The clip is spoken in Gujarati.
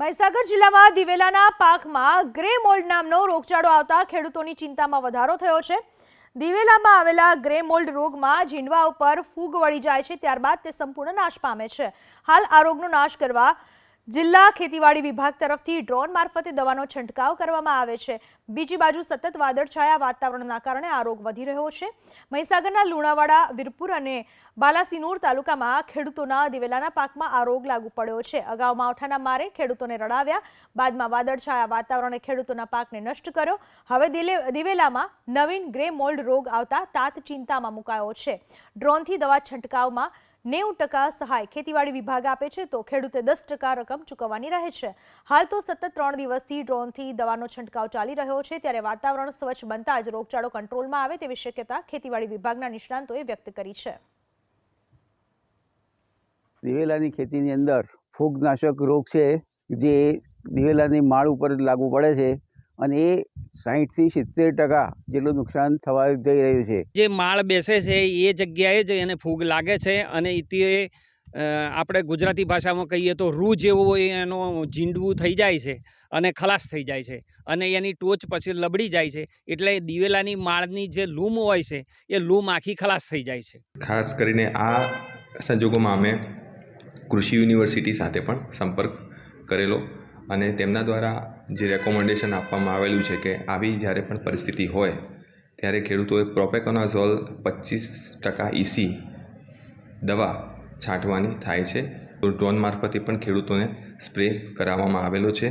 મહીસાગર જિલ્લામાં દિવેલાના પાકમાં ગ્રે મોલ્ડ નામનો રોગચાળો આવતા ખેડૂતોની ચિંતામાં વધારો થયો છે. દિવેલામાં આવેલા ગ્રે મોલ્ડ રોગમાં ઝીંડવા ઉપર ફૂગ વળી જાય છે, ત્યારબાદ તે સંપૂર્ણ નાશ પામે છે. હાલ આ રોગનો નાશ કરવા જિલ્લા ખેતીવાડી વિભાગ તરફથી ડ્રોન મારફતે દવાનો છંટકાવ કરવામાં આવે છે. બીજી બાજુ સતત વાદળછાયા વાતાવરણના કારણે આ રોગ વધી રહ્યો છે. મહીસાગરના લુણાવાડા, વીરપુર અને બાલાસિનોર તાલુકામાં ખેડૂતોના દિવેલાના પાકમાં આ રોગ લાગુ પડ્યો છે. અગાઉ માવઠાના મારે ખેડૂતોને રડાવ્યા, બાદમાં વાદળછાયા વાતાવરણે ખેડૂતોના પાકને નષ્ટ કર્યો. હવે દિવેલામાં નવીન ગ્રે મોલ્ડ રોગ આવતા તાત ચિંતામાં મુકાયો છે. ડ્રોનથી દવા છંટકાવમાં નેવું ટકા સહાય ખેતીવાડી વિભાગ આપે છે તો ખેડૂતે દસ ટકા રકમ ચૂકવવાની રહે છે. હાલ તો સતત ત્રણ દિવસથી ડ્રોનથી દવાનો છંટકાવ ચાલી રહ્યો છે ત્યારે વાતાવરણ સ્વચ્છ બનતા જ રોગચાળો કંટ્રોલમાં આવે તેવી શક્યતા ખેતીવાડી વિભાગના નિષ્ણાંતોએ વ્યક્ત કરી છે. દિવેલાની ખેતીની અંદર ફૂગનાશક રોગ છે જે દિવેલાની માળ ઉપર લાગુ પડે છે. અને એ સાહીઠથી સિત્તેર ટકા જેટલું નુકસાન થવા જઈ રહ્યું છે. જે માળ બેસે છે એ જગ્યાએ જ એને ફૂગ લાગે છે અને તે આપણે ગુજરાતી ભાષામાં કહીએ તો રૂ જેવું હોય એનો ઝીંડવું થઈ જાય છે અને ખલાસ થઈ જાય છે અને એની ટોચ પછી લબડી જાય છે. એટલે દિવેલાની માળની જે લૂમ હોય છે એ લૂમ આખી ખલાસ થઈ જાય છે. ખાસ કરીને આ સંજોગોમાં અમે કૃષિ યુનિવર્સિટી સાથે પણ સંપર્ક કરેલો અને તેમના દ્વારા જે રેકોમેન્ડેશન આપવામાં આવેલું છે કે આવી જ્યારે પણ પરિસ્થિતિ હોય, ત્યારે ખેડૂતોએ પ્રોપેકોનાઝોલ પચીસ ટકા ઇસી દવા છાંટવાની થાય છે. ડ્રોન મારફતે પણ ખેડૂતોને સ્પ્રે કરાવવામાં આવેલો છે.